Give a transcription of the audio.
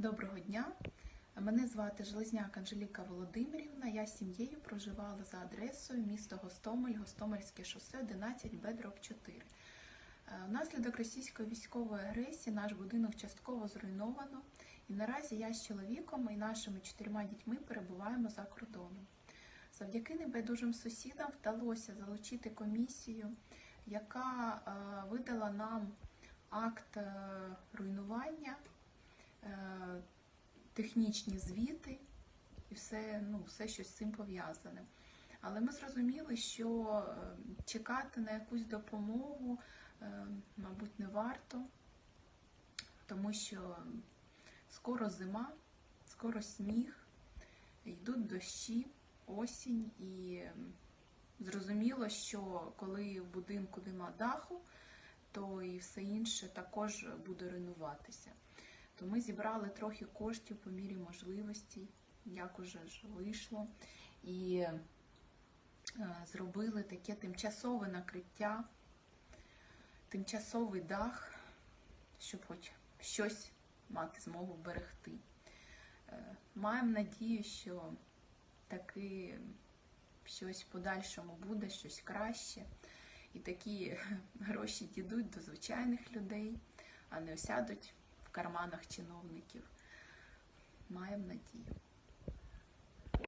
Доброго дня. Мене звати Железняк Анжеліка Володимирівна. Я з сім'єю проживала за адресою місто Гостомель, Гостомельське шосе 11 Б 4. Е, Внаслідок російської військової агресії наш будинок частково зруйновано, і наразі я з чоловіком і нашими чотирма дітьми перебуваємо за кордоном. Завдяки небайдужим сусідам вдалося залучити комісію, яка е, видала нам акт е, руйнування, технічні звіти і все, ну, все, що з цим пов'язане. Але ми зрозуміли, що е, чекати на якусь допомогу, е, мабуть, не варто, тому що скоро зима, скоро сніг, йдуть дощі, осінь, і зрозуміло, що коли в будинку нема даху, то і все інше також буде руйнуватися. То ми зібрали трохи коштів по мірі можливостей, як уже ж вийшло, і е, зробили таке тимчасове накриття, тимчасовий дах, щоб хоч щось мати змогу берегти. Е, Маємо надію, що таки щось в подальшому буде, щось краще. І такі гроші дійдуть до звичайних людей, а не осядуть в карманах чиновників. Маємо надію.